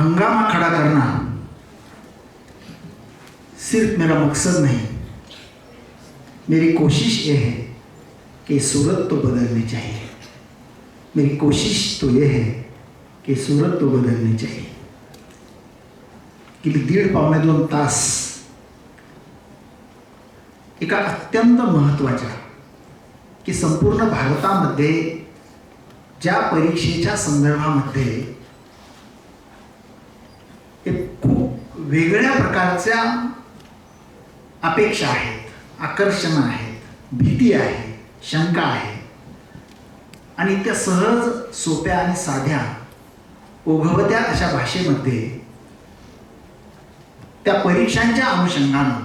हंगामा खड़ा करना सिर्फ़ मेरा मकसद नहीं। मेरी कोशिश ये है कि सूरत तो बदलनी चाहिए। मेरी कोशिश तो ये है कि सूरत तो बदलनी चाहिए। गेली दीड पावणे दोन तास। एका अत्यंत महत्त्वाच्या की संपूर्ण भारतामध्ये ज्या परीक्षेच्या संदर्भामध्ये वेगळ्या प्रकारच्या अपेक्षा आहेत आकर्षण आहेत भीती आहे शंका आहे. आणि त्या सहज सोप्या आणि साध्या ओघवत्या अशा भाषेमध्ये त्या परीक्षांच्या अनुषंगानं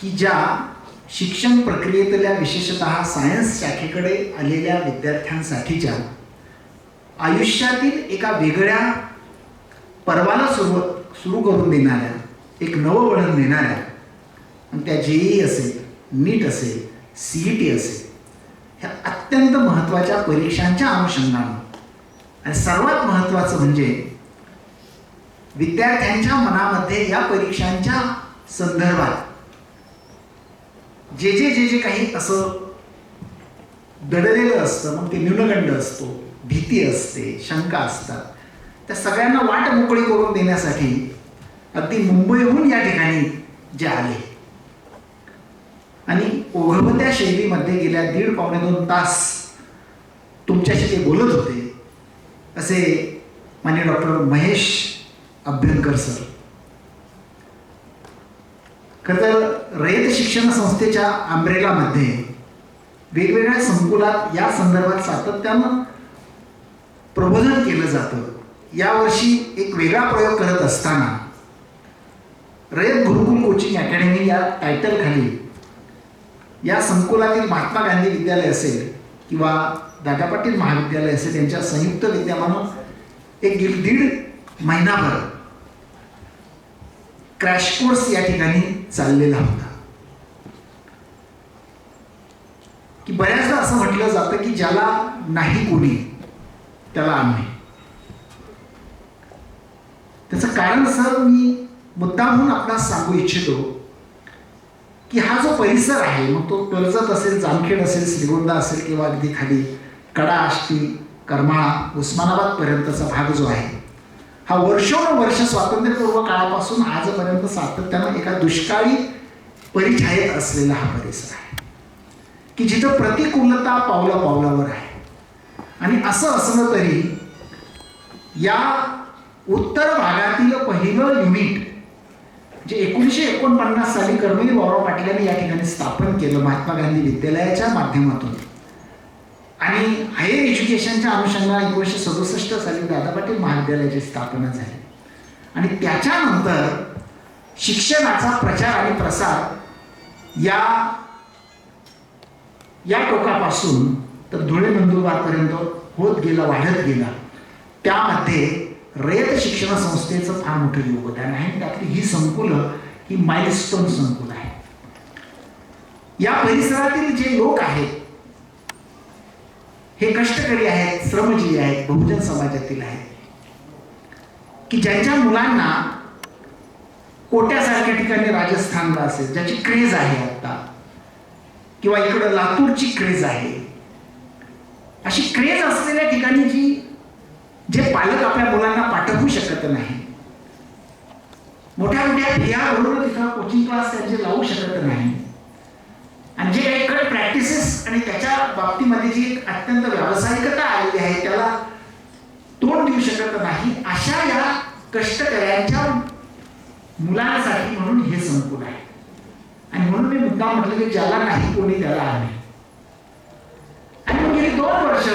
की ज्या शिक्षण प्रक्रियेतल्या विशेषत सायन्स शाखेकडे आलेल्या विद्यार्थ्यांसाठीच्या आयुष्यातील एका वेगळ्या परवाना सुरू सुरू करून देणाऱ्या एक नवं वळण देणाऱ्या आणि त्या जे ई असेल नीट असेल सी ई टी असेल ह्या अत्यंत महत्त्वाच्या परीक्षांच्या अनुषंगानं. आणि सर्वात महत्त्वाचं म्हणजे विद्यार्थ्यांच्या मनामध्ये या परीक्षांच्या संदर्भात जे जे जे जे काही असं दडलेलं असतं मग ते न्यूनगंड असतो भीती असते शंका असतात त्या सगळ्यांना वाट मोकळी करून देण्यासाठी अगदी मुंबईहून या ठिकाणी जे आले. आणि ओघवत्या शैलीमध्ये गेल्या दीड पावणे दोन तास तुमच्याशी ते बोलत होते असे मान्य डॉक्टर महेश अभ्यंकर सर. खरं तर रयत शिक्षण संस्थेच्या आंब्रेलामध्ये वेगवेगळ्या संकुलात या संदर्भात सातत्यानं प्रबोधन केलं जातं. यावर्षी एक वेगळा प्रयोग करत असताना रयत गुरुकुल कोचिंग अकॅडमी या टायटलखाली या संकुलातील महात्मा गांधी विद्यालय असेल किंवा दादा पाटील महाविद्यालय असेल यांच्या संयुक्त विद्यमानं एक दीड दीड महिनाभर क्रॅश कोर्स या ठिकाणी चाललेला होता. की बऱ्याचदा असं म्हटलं जातं की ज्याला नाही कोणी त्याला आम्ही. त्याचं कारण सर मी मुद्दामहून आपणास सांगू इच्छितो की हा जो परिसर आहे मग तो कर्जत असेल जामखेड असेल श्रीगोंदा असेल किंवा अगदी खाली कडा आष्टी करमाळा उस्मानाबादपर्यंतचा भाग जो आहे हा वर्षोनुवर्ष स्वातंत्र्यपूर्व काळापासून आजपर्यंत सातत्यानं एका दुष्काळी परिछायेत असलेला हा परिसर आहे की जिथं प्रतिकूलता पावला पावलावर आहे. आणि असं असलं तरी या उत्तर भागातील पहिलं युनिट जे एकोणीसशे एकोणपन्नास साली कर्मवीर भाऊराव पाटील या ठिकाणी स्थापन केलं महात्मा गांधी विद्यालयाच्या माध्यमातून. आणि हायर एज्युकेशनच्या अनुषंगाने एकोणीसशे सदुसष्ट साली दादा पाटील महाविद्यालयाची स्थापना झाली. आणि त्याच्यानंतर शिक्षणाचा प्रचार आणि प्रसार या या टोकापासून तर धुळे नंदुरबारपर्यंत होत गेला वाढत गेला. त्यामध्ये रयत शिक्षण संस्थेचं फार मोठं योगदान आहे. त्यातली ही संकुलं ही माइलस्टोन संकुल आहे. या परिसरातील जे लोक आहेत हे कष्टकरी आहेत श्रमजीवी आहेत बहुजन समाजातील आहेत की ज्यांच्या मुलांना कोट्यासारख्या ठिकाणी राजस्थानला असेल ज्याची क्रेज आहे आता किंवा इकडं लातूरची क्रेज आहे अशी क्रेज असलेल्या ठिकाणी जी जे पालक आपल्या मुलांना पाठवू शकत नाही. मोठ्या मोठ्या फिया भरून तिथं कोचिंग क्लास त्यांचे लावू शकत नाही. आणि जे काही कडे प्रॅक्टिसेस आणि त्याच्या बाबतीमध्ये जी एक अत्यंत व्यावसायिकता आलेली आहे त्याला तोंड देऊ शकत नाही अशा या कष्टकऱ्यांच्या मुलांसाठी म्हणून हे संकुल आहे. आणि म्हणून मी मुद्दा म्हटलं की ज्याला नाही कोणी त्याला आहे. आणि मग गेली दोन वर्ष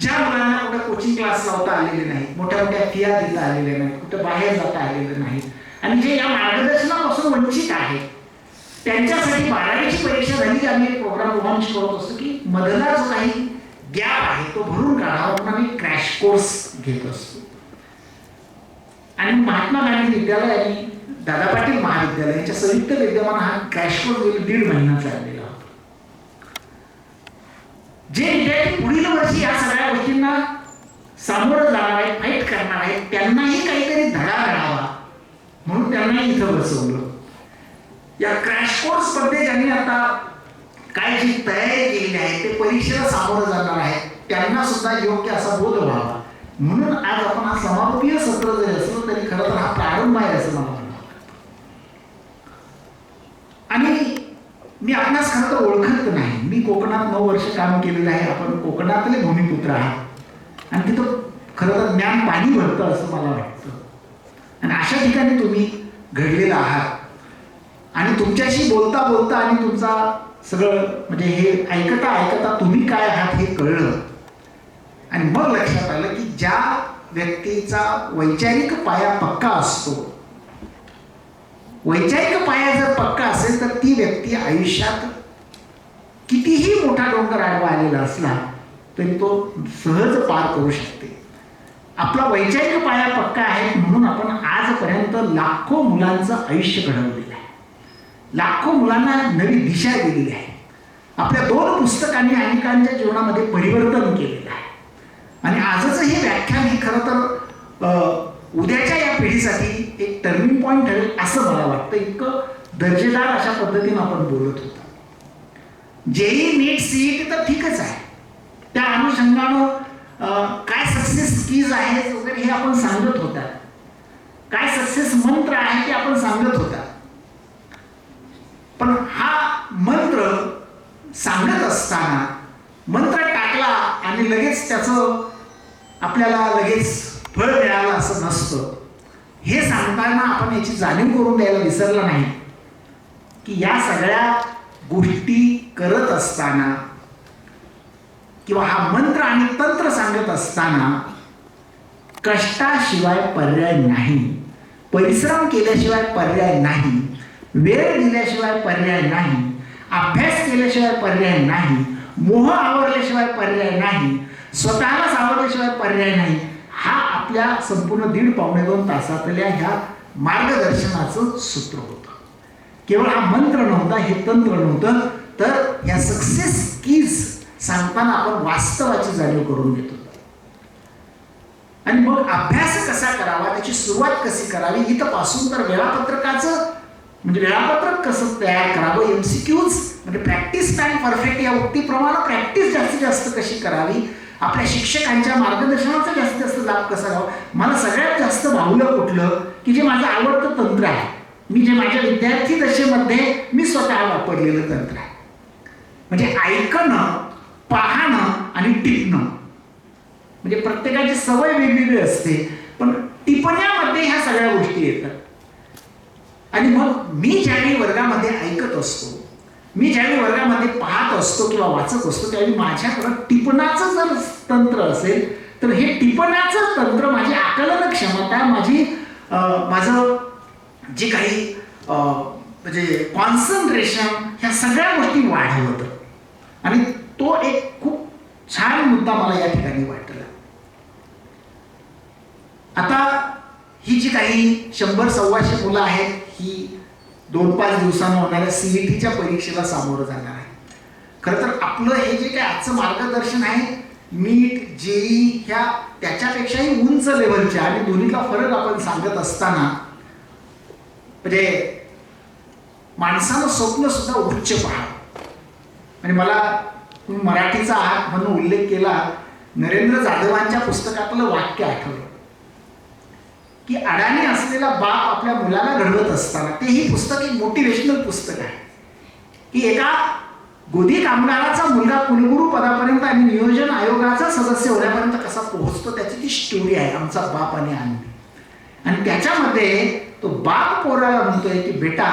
ज्या मुलांना कोचिंग क्लास लावता आलेले नाही मोठ्या मोठ्या फिया देता आलेल्या नाहीत कुठं बाहेर जाता आलेले नाहीत. आणि जे या मार्गदर्शनापासून वंचित आहेत त्यांच्यासाठी बारावीची परीक्षा झाली आम्ही एक प्रोग्राम लॉन्च करत असतो की मधला जो काही गॅप आहे तो भरून काढावा म्हणून आम्ही क्रॅश कोर्स घेत असतो. आणि महात्मा गांधी विद्यालय आणि दादा पाटील महाविद्यालय यांच्या संयुक्त विद्यमान हा क्रॅश कोर्स गेली दीड महिना चाललेला होता. जे विद्यार्थी पुढील वर्षी या सगळ्या गोष्टींना सामोरं जाणार आहेत फाईट करणार आहे आहेत त्यांनाही काहीतरी धडा घडावा म्हणून त्यांनाही इथं बसवलं. या क्रॅश कोर्समध्ये ज्यांनी आता काय जी तयारी केलेली आहे ते परीक्षेला सामोरं जाणार आहेत त्यांना सुद्धा योग्य असा बोध व्हावा. म्हणून आज आपण हा समारोपीय सत्र जरी असलो तरी खरं तर हा प्रारंभ आहे असं मला वाटतं. आणि मी आपणास खरं तर ओळखत नाही. मी कोकणात नऊ वर्ष काम केलेलं आहे आपण कोकणातले भूमिपुत्र आहात. आणि तिथं खरं तर ज्ञान पाणी भरतं असं मला वाटतं. आणि अशा ठिकाणी तुम्ही घडलेला आहात. आणि तुमच्याशी बोलता बोलता आणि तुमचा सगळं म्हणजे हे ऐकता ऐकता तुम्ही काय आहात हे कळलं. आणि मग लक्षात आलं की ज्या व्यक्तीचा वैचारिक पाया पक्का असतो वैचारिक पाया जर पक्का असेल तर ती व्यक्ती आयुष्यात कितीही मोठा डोंगर आडवा आलेला असला तरी तो सहज पार करू शकते. आपला वैचारिक पाया पक्का आहे म्हणून आपण आजपर्यंत लाखो मुलांचं आयुष्य घडवलेलं आहे. लाखो मुलांना नवी दिशा दिलेली आहे. आपल्या दोन पुस्तकांनी अनेकांच्या जीवनामध्ये परिवर्तन केलेलं आहे. आणि आजचं हे व्याख्यान हे खरं तर उद्याच्या या पिढीसाठी एक टर्निंग पॉईंट ठरेल असं मला वाटतं. इतकं दर्जेदार अशा पद्धतीनं आपण बोलत होतो. जेई नीट सीईटी तर ठीकच अनुषंगानं काय सक्सेस कीज आहेत वगैरे हे आपण सांगत होता. काय सक्सेस मंत्र आहे ते आपण सांगत होता. पण हा मंत्र सांगत असताना मंत्र टाकला आणि लगेच त्याचं आपल्याला लगेच फळ मिळालं असं नसतं. हे सांगताना आपण याची जाणीव करून द्यायला विसरलं नाही. की या सगळ्या गोष्टी करत असताना किंवा हा मंत्र आणि तंत्र सांगत असताना कष्टाशिवाय पर्याय नाही. परिश्रम केल्याशिवाय पर्याय नाही. वेळ दिल्याशिवाय पर्याय नाही. अभ्यास केल्याशिवाय पर्याय नाही. मोह आवरल्याशिवाय पर्याय नाही. स्वतःलाच आवरल्याशिवाय पर्याय नाही. हा आपल्या संपूर्ण दीड पावणे दोन तासातल्या ह्या मार्गदर्शनाचं सूत्र होतं. केवळ हा मंत्र नव्हता हे तंत्र नव्हतं. तर या सक्सेस कीज सांगताना आपण वास्तवाची जाणीव करून घेतो. आणि मग अभ्यास कसा करावा त्याची सुरुवात कशी करावी इथं तपासून तर वेळापत्रकाचं म्हणजे वेळापत्रक कसं तयार करावं एम सी क्यूज म्हणजे प्रॅक्टिस टाईम परफेक्ट या उक्तीप्रमाणे प्रॅक्टिस जास्तीत जास्त कशी करावी आपल्या शिक्षकांच्या मार्गदर्शनाचा जास्तीत जास्त लाभ कसा घ्यावा मला सगळ्यात जास्त भावलं कुठलं की जे माझं आवडतं तंत्र आहे. मी जे माझ्या विद्यार्थी दशेमध्ये मी स्वतः वापरलेलं तंत्र आहे. म्हणजे ऐकणं पाहणं आणि टिपणं. म्हणजे प्रत्येकाची सवय वेगवेगळी असते पण टिपण्यामध्ये ह्या सगळ्या गोष्टी येतात. आणि मग मी ज्यावेळी वर्गामध्ये ऐकत असतो मी ज्यावेळी वर्गामध्ये पाहत असतो किंवा वाचत असतो त्यावेळी माझ्याकडं टिपणाचं जर तंत्र असेल तर हे टिपणाचं तंत्र माझी आकलन क्षमता माझी माझं जे काही म्हणजे कॉन्सन्ट्रेशन ह्या सगळ्या गोष्टी वाढवतं. आणि तो एक खूप छान मुद्दा मला या ठिकाणी वाटला. आता ही जी काही शंभर सव्वाशे मुलं आहेत ही दोन पाच दिवसानं होणाऱ्या सीईटीच्या परीक्षेला सामोरं जाणार आहे खरं तर आपलं हे जे काही आजचं मार्गदर्शन आहे नीट जेई ह्या त्याच्यापेक्षाही उंच लेवलच्या आणि दोन्हीतला फरक आपण सांगत असताना म्हणजे माणसानं स्वप्न सुद्धा उच्च पहा आणि म्हणजे मला तुम्ही मराठीचा आहात म्हणून उल्लेख केला नरेंद्र जाधवांच्या पुस्तकातलं वाक्य आठवलं. की अडाणी असलेला बाप आपल्या मुलाला घडवत असताना ते ही पुस्तक एक मोटिवेशनल पुस्तक आहे. की एका गोदी कामगाराचा मुलगा कुलगुरू पदापर्यंत आणि नियोजन आयोगाचा सदस्य होण्यापर्यंत कसा पोहोचतो त्याची ती स्टोरी आहे आमचा बाप आणि आम्ही. आणि त्याच्यामध्ये तो बाप पोराला म्हणतोय की बेटा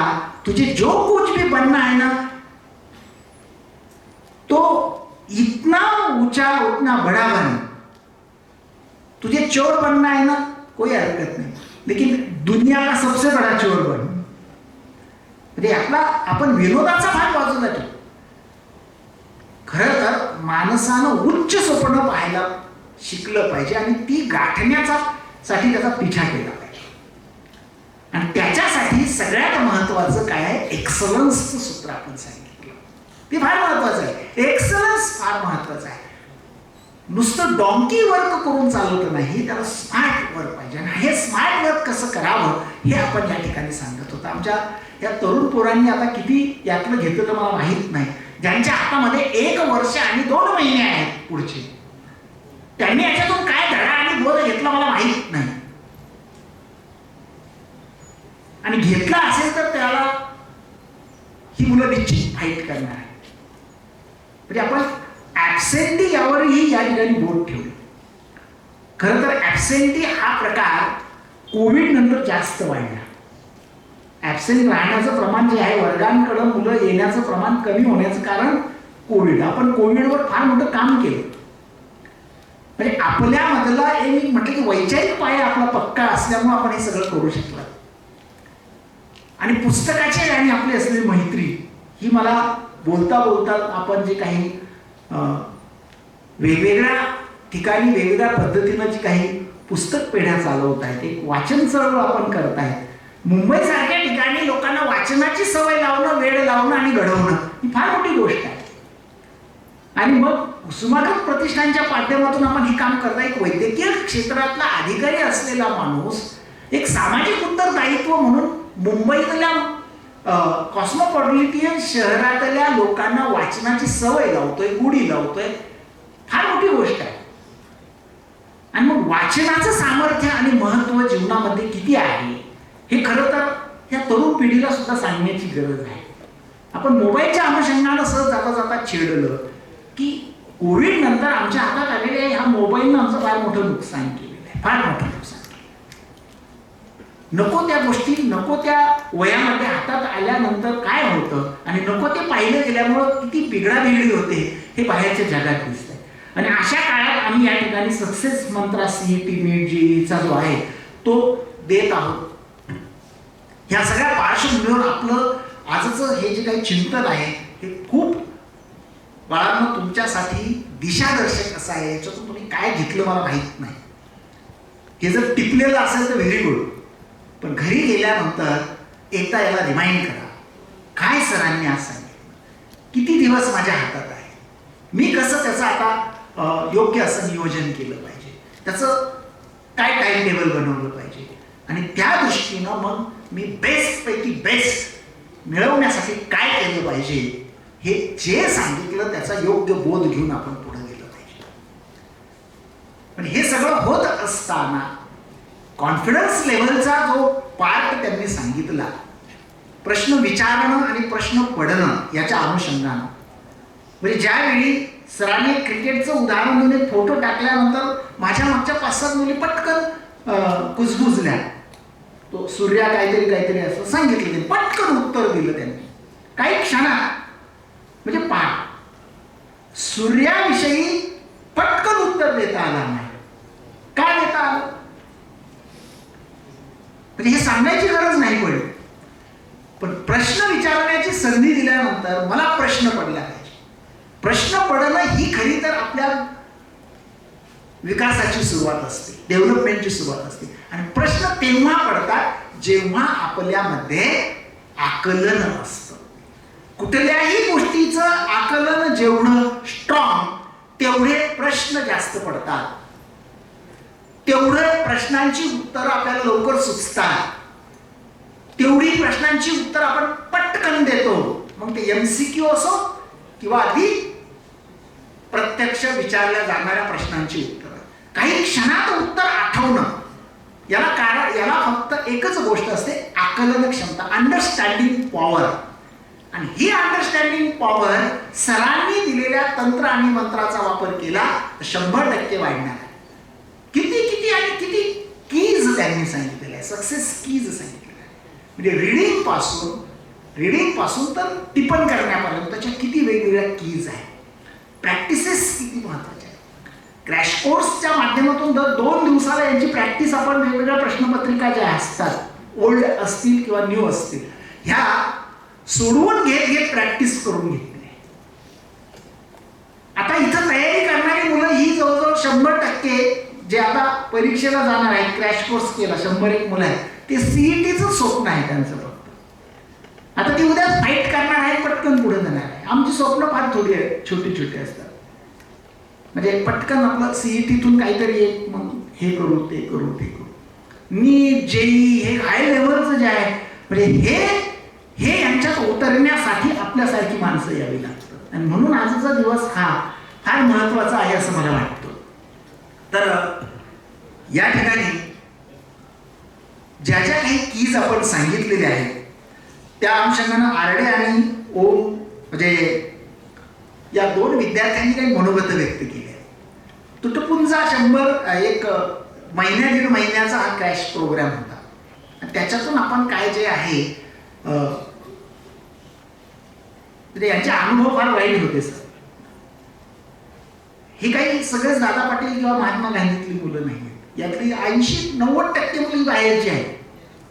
तुझे जो कुछ भी बनना आहे ना तो इतना ऊंचा उतना बड़ा बने। तुझे चोर बनना है ना कोई हरकत नहीं। लेकिन दुनिया का सबसे बड़ा चोर बन। म्हणजे आपला आपण विनोदाचा भाग बाजूला ठेवू। खरं तर माणसानं उच्च स्वप्न पाहायला शिकलं पाहिजे आणि ती गाठण्याचा साठी त्याचा पिछा केला पाहिजे. आणि त्याच्यासाठी सगळ्यात महत्वाचं काय आहे? एक्सलन्सचं सूत्र आपण सांगितलं. ते फार महत्वाचं आहे. एक्सलन्स फार महत्वाचं आहे. नुसतं डॉंकी वर्क करून चालवत नाही त्याला स्मार्ट वर्क पाहिजे. आणि हे स्मार्ट वर्क कसं करावं हे आपण या ठिकाणी सांगत होतो. आमच्या या तरुण पोरांनी आता किती यातलं घेतलं मला माहीत नाही. ज्यांच्या हातामध्ये एक वर्ष आणि दोन महिने आहेत पुढचे. त्यांनी याच्यातून काय धडा आणि बोध घेतला मला माहीत नाही. आणि घेतला असेल तर त्याला ही मुलं निश्चित फाईट करणार आहे म्हणजे आपण ऍबसेंटी यावरही या ठिकाणी बोट ठेवली खरं तर ऍबसेंटी हा प्रकार कोविड नंतर जास्त वाढला. ऍबसेंट राहण्याचं प्रमाण जे आहे वर्गांकडं मुलं येण्याचं प्रमाण कमी होण्याचं कारण कोविड आपण कोविडवर फार मोठं काम केलं. म्हणजे आपल्यामधला हे मी म्हटलं की वैचारिक पाया आपला पक्का असल्यामुळे आपण हे सगळं करू शकलं. आणि पुस्तकाची आणि आपली असलेली मैत्री ही मला बोलता बोलता आपण जे काही अं, वेगवेगळ्या ठिकाणी वेगवेगळ्या पद्धतीनं जी काही पुस्तक पेढ्या चालवत आहेत एक वाचन चळवळ आपण करत आहे मुंबईसारख्या ठिकाणी लोकांना वाचनाची सवय लावणं वेळ लावणं आणि घडवणं ही फार मोठी गोष्ट आहे. आणि मग सुमागत प्रतिष्ठानच्या माध्यमातून आपण हे काम करता एक वैद्यकीय क्षेत्रातला अधिकारी असलेला माणूस एक सामाजिक उत्तरदायित्व म्हणून मुंबईतल्या कॉस्मोपॉलिटियन शहरातल्या लोकांना वाचनाची सवय लावतोय गुढी लावतोय फार मोठी गोष्ट आहे. आणि मग वाचनाचं सामर्थ्य आणि महत्त्व जीवनामध्ये किती आहे हे खरं तर या तरुण पिढीला सुद्धा सांगण्याची गरज आहे. आपण मोबाईलच्या अनुषंगानं सहज जाता जाता छेडलं की कोविड नंतर आमच्या हातात आलेल्या ह्या मोबाईलनं आमचं फार मोठं नुकसान केलेलं आहे. फार मोठं नुकसान केलं नको त्या गोष्टी नको त्या वयामध्ये हातात आल्यानंतर काय होतं? आणि नको ते पाहिलं गेल्यामुळं किती बिघडाबिघडी होते हे बाहेरच्या जगात दिसतंय. आणि अशा काळात आम्ही या ठिकाणी success mantra C T NEET जीचा जो आहे तो देत आहोत. ह्या सगळ्या पार्श्वभूमीवर आपलं आजचं हे जे काही चिंतन आहे हे खूप बाळांनो तुमच्यासाठी दिशादर्शक असं आहे. याच्यातून तुम्ही काय घेतलं मला माहीत नाही. हे जर टिपलेलं असेल तर व्हेरी गुड पण घरी गेल्यानंतर एकदा याला रिमाइंड करा. काय सरांनी आज सांगितलं? किती दिवस माझ्या हातात आहे? मी कसं त्याचं आता योग्य असं नियोजन केलं पाहिजे? त्याचं काय टाइम टेबल बनवलं पाहिजे? आणि त्या दृष्टीनं मग मी बेस्टपैकी बेस्ट मिळवण्यासाठी काय केलं पाहिजे? हे जे सांगितलं त्याचा योग्य बोध घेऊन आपण पुढे गेलं पाहिजे. पण हे सगळं होत असताना कॉन्फिडन्स लेवलचा जो पार्ट त्यांनी सांगितला प्रश्न विचारणं आणि प्रश्न पडणं याच्या अनुषंगानं. म्हणजे ज्यावेळी सरांनी क्रिकेटचं उदाहरण देऊन एक फोटो टाकल्यानंतर माझ्या मागच्या पाच सात मुली पटकन कुजबुजल्या. तो सूर्या काहीतरी काहीतरी असं सांगितलं त्यांनी पटकन उत्तर दिलं त्यांनी. काही क्षणात म्हणजे पा सूर्याविषयी पटकन उत्तर देता आलं नाही. काय देता आलं? म्हणजे हे सांगायची गरज नाही पडली पण प्रश्न विचारण्याची संधी दिल्यानंतर मला प्रश्न पडला. पाहिजे प्रश्न पडणं ही खरी तर आपल्या विकासाची सुरुवात असते डेव्हलपमेंटची सुरुवात असते. आणि प्रश्न तेव्हा पडतात जेव्हा आपल्यामध्ये आकलन असतं. कुठल्याही गोष्टीचं आकलन जेवढं स्ट्रॉंग तेवढे प्रश्न जास्त पडतात. तेवढे प्रश्नांची उत्तरं आपल्याला लवकर सुचतात. तेवढी प्रश्नांची उत्तर आपण पटकन देतो. मग ते एम सी क्यू असो किंवा आधी प्रत्यक्ष विचारल्या जाणाऱ्या प्रश्नांची उत्तर. काही क्षणात उत्तर आठवणं. याला कारण याला फक्त एकच गोष्ट असते आकलन क्षमता अंडरस्टँडिंग पॉवर आणि ही अंडरस्टँडिंग पॉवर सरांनी दिलेल्या तंत्र आणि मंत्राचा वापर केला तर शंभर टक्के वाढणार आहे. किती किती कीज त्यांनी सांगितलेलं आहे. सक्सेस कीज सांगितलेलं आहे. म्हणजे रिडिंगपासून रिडिंगपासून तर टिपण करण्यापर्यंतच्या त्याच्या किती वेगवेगळ्या कीज आहेत. प्रॅक्टिसेस किती महत्त्वाच्या आहेत. क्रॅश कोर्सच्या माध्यमातून दर दोन दिवसाला यांची प्रॅक्टिस आपण वेगवेगळ्या प्रश्नपत्रिका ज्या असतात ओल्ड असतील किंवा न्यू असतील ह्या सोडवून घेत घेत प्रॅक्टिस करून घेतली. आता इथं तयारी करणारी मुलं ही जवळजवळ शंभर टक्के जे आता परीक्षेला जाणार आहेत क्रॅश कोर्स केला शंभर एक मुलं आहेत ते सीईटीचं स्वप्न आहे त्यांचं फक्त. आता ते उद्या फाईट करणार आहे पटकन पुढे जाणार आहे. आमची स्वप्न फार थोडी आहेत छोटी छोटी असतात. म्हणजे पटकन आपलं सीईटीतून काहीतरी एक मग हे करू ते करू ते करू. नीट जेई हे हाय लेवलचं जे आहे म्हणजे हे हे यांच्यात उतरण्यासाठी आपल्यासारखी माणसं यावी लागतात. आणि म्हणून आजचा दिवस हा फार महत्त्वाचा आहे असं मला वाटतं. तर या ठिकाणी ज्या ज्या काही कीज आपण सांगितलेल्या आहेत त्या अनुषंगानं आरडे आणि ओम म्हणजे या दोन विद्यार्थ्यांनी काही मनोगत व्यक्त केले आहे. तुटपुंजा शंभर एक महिन्या दीड महिन्याचा हा क्रॅश प्रोग्राम होता. त्याच्यातून आपण काय जे आहे म्हणजे यांचे अनुभव फार वाईट होते सर. हे काही सगळेच दादा पाटील किंवा महात्मा गांधीतली मुलं नाही आहेत यातली ऐंशी नव्वद टक्के मुलं बाहेरची आहेत.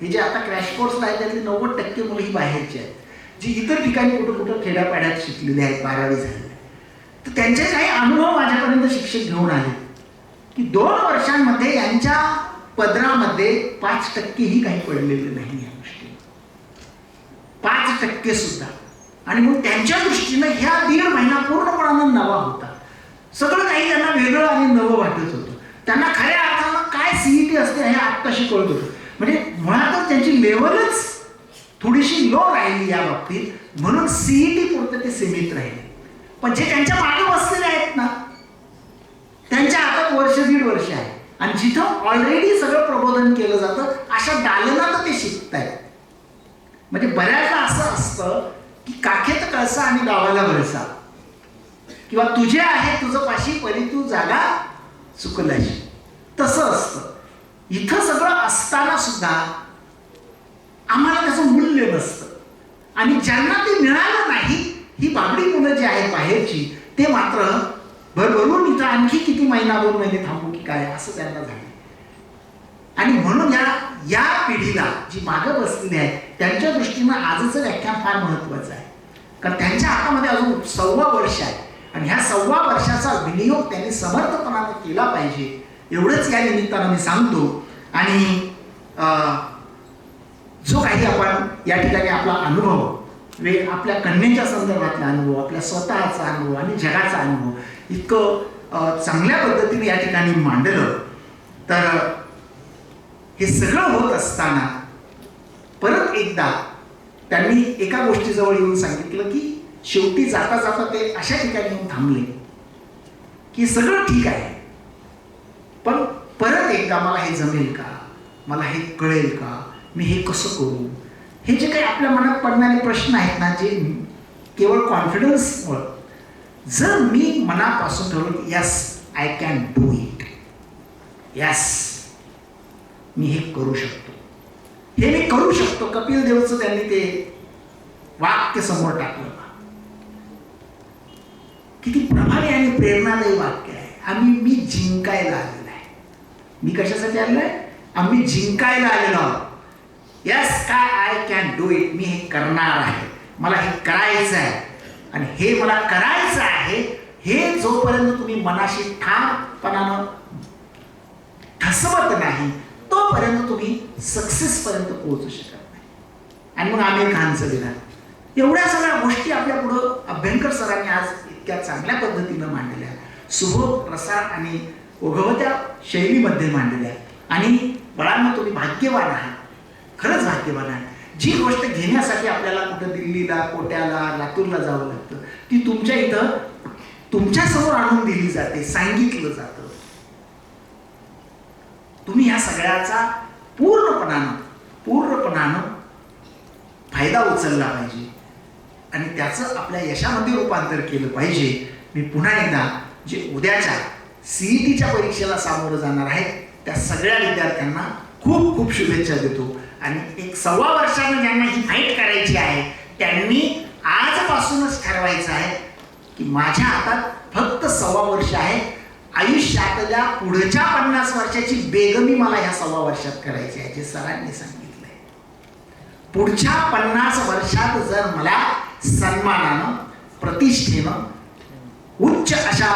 हे जे आता क्रॅश कोर्सला आहेत त्यातली नव्वद टक्के मुलं ही बाहेरची आहेत. जी इतर ठिकाणी कुठं कुठं खेड्यापाड्यात शिकलेली आहेत बारावी झालेली तर त्यांचे काही अनुभव माझ्यापर्यंत शिक्षक घेऊन आले. की दोन वर्षांमध्ये यांच्या पदरामध्ये पाच टक्केही काही पडलेले नाही या गोष्टी. पाच टक्के सुद्धा. आणि मग त्यांच्या दृष्टीनं ह्या दीड महिना पूर्णपणानं नवा होता. सगळं काही त्यांना वेगळं आणि नवं वाटत होतं. त्यांना खऱ्या अर्थानं काय सीईटी असते हे आत्ताशी कळत होतं. म्हणजे मुळातच त्यांची लेवलच थोडीशी लो राहिली या बाबतीत. म्हणून सीईटी पुरतं ते सीमित राहिले. पण जे त्यांच्या मागे बसलेले आहेत ना त्यांच्या हातात वर्ष दीड वर्ष आहे. आणि जिथं ऑलरेडी सगळं प्रबोधन केलं जातं अशा दालनात ते शिकतायत. म्हणजे बऱ्याचदा असं असतं की काखेत कळसा आणि गावाला भरसा. किंवा तुझे आहे तुझं पाशी परी तू जागा चुकलाशी तसं असतं. इथं सगळं असताना सुद्धा आम्हाला त्याचं मूल्य नसतं. आणि ज्यांना ते मिळालं नाही ही बाबडी मुलं जी आहेत बाहेरची ते मात्र भरभरून इथं आणखी किती महिना दोन महिने थांबू की काय असं त्यांना झालं. आणि म्हणून या या पिढीला जी मागं बसलेली आहे त्यांच्या दृष्टीनं आजचं व्याख्यान फार महत्वाचं आहे. कारण त्यांच्या हातामध्ये अजून सव्वा वर्ष आहे आणि ह्या सव्वा वर्षाचा विनियोग त्यांनी समर्थपणाने केला पाहिजे. एवढंच या निमित्तानं मी सांगतो. आणि जो काही आपण या ठिकाणी आपला अनुभव वे आपल्या कन्येच्या संदर्भातला अनुभव आपल्या स्वतःचा अनुभव आणि जगाचा अनुभव इतकं चांगल्या पद्धतीने या ठिकाणी मांडलं तर हे सगळं होत असताना परत एकदा त्यांनी एका गोष्टीजवळ येऊन सांगितलं की शेवटी जाता जाता ते अशा ठिकाणी येऊन थांबले की सगळं ठीक आहे. पण परत एकदा मला हे जमेल का? मला हे कळेल का? मी हे कसं करू? हे जे काही आपल्या मनात पडणारे प्रश्न आहेत ना जे केवळ कॉन्फिडन्समुळं जर मी मनापासून ठरवलं की yes I can do it yes मी हे करू शकतो. हे मी करू शकतो. कपिल देवचं त्यांनी ते वाक्य समोर टाकलं. किती प्रभावी आणि प्रेरणादायी वाक्य आहे. आम्ही मी जिंकायला आलेलो आहे. मी कशासाठी आलेलो आहे? आम्ही जिंकायला आलेलो आहोत. यस काय आय कॅन डू इट मी हे करणार आहे. मला हे करायचं आहे. आणि हे मला करायचं आहे हे जोपर्यंत तुम्ही मनाशी ठामपणानं ठसवत नाही तोपर्यंत तुम्ही सक्सेसपर्यंत पोहोचू शकत नाही. आणि मग आमिर खानचं विधान एवढ्या सगळ्या गोष्टी आपल्या पुढं अभ्यंकर सरांनी आज इतक्या चांगल्या पद्धतीनं मांडलेल्या सुबोध प्रसार आणि ओघवत्या शैलीमध्ये मांडलेल्या आणि बळांना तुम्ही भाग्यवान आहात. खरंच भाग्यवान आहात. जी गोष्ट घेण्यासाठी आपल्याला कुठं दिल्लीला कोट्याला लातूरला जावं लागतं ती तुमच्या इथं तुमच्यासमोर आणून दिली जाते सांगितलं जातं. तुम्ही ह्या सगळ्याचा पूर्णपणानं पूर्णपणानं फायदा उचलला पाहिजे. आणि त्याचं आपल्या यशामध्ये रूपांतर केलं पाहिजे. मी पुन्हा एकदा जे उद्याच्या सीईटीच्या परीक्षेला सामोरं जाणार आहेत त्या सगळ्या विद्यार्थ्यांना खूप खूप शुभेच्छा देतो. आणि एक सव्वा वर्षानं ज्यांना ही फाईट करायची आहे त्यांनी आजपासूनच ठरवायचं आहे की माझ्या हातात फक्त सव्वा वर्ष आहे. आयुष्यातल्या पुढच्या पन्नास वर्षाची बेगमी मला ह्या सव्वा वर्षात करायची आहे जे सरांनी सांगितलंय. पुढच्या पन्नास वर्षात जर मला सन्मानानं प्रतिष्ठेनं उच्च अशा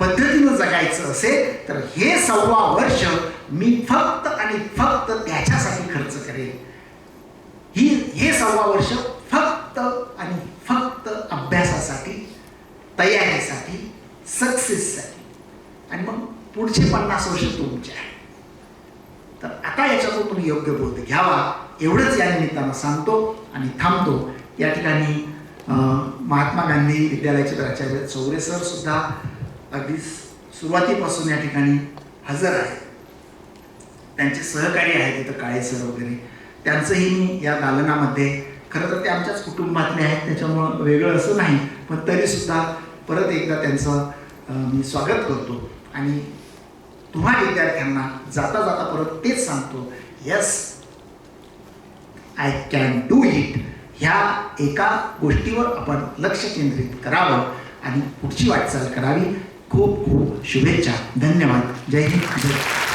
पद्धतीनं जगायचं असेल तर हे सव्वा वर्ष मी फक्त आणि फक्त त्याच्यासाठी खर्च करेन. ही हे सव्वा वर्ष फक्त आणि फक्त अभ्यासासाठी तयारीसाठी सक्सेससाठी. आणि मग पुढचे पन्नास वर्ष तुमचे आहे तर आता याच्यातून तुम्ही योग्य बोध घ्यावा एवढंच या निमित्तानं सांगतो आणि थांबतो. या ठिकाणी महात्मा गांधी विद्यालयाचे प्राचार्य चौरे सर सुद्धा अगदी सुरुवातीपासून या ठिकाणी हजर आहे त्यांचे सहकारी आहेत इथं काळे सर वगैरे. त्यांचंही मी या दालनामध्ये खरं तर ते आमच्याच कुटुंबातले आहेत त्याच्यामुळं वेगळं असं नाही पण तरीसुद्धा परत एकदा त्यांचं मी स्वागत करतो. आणि तुम्हा विद्यार्थ्यांना जाता जाता परत तेच सांगतो yes I can do it ह्या एका गोष्टीवर आपण लक्ष केंद्रित करावं आणि पुढची वाटचाल करावी. खूप खूप शुभेच्छा. धन्यवाद. जय हिंद. जय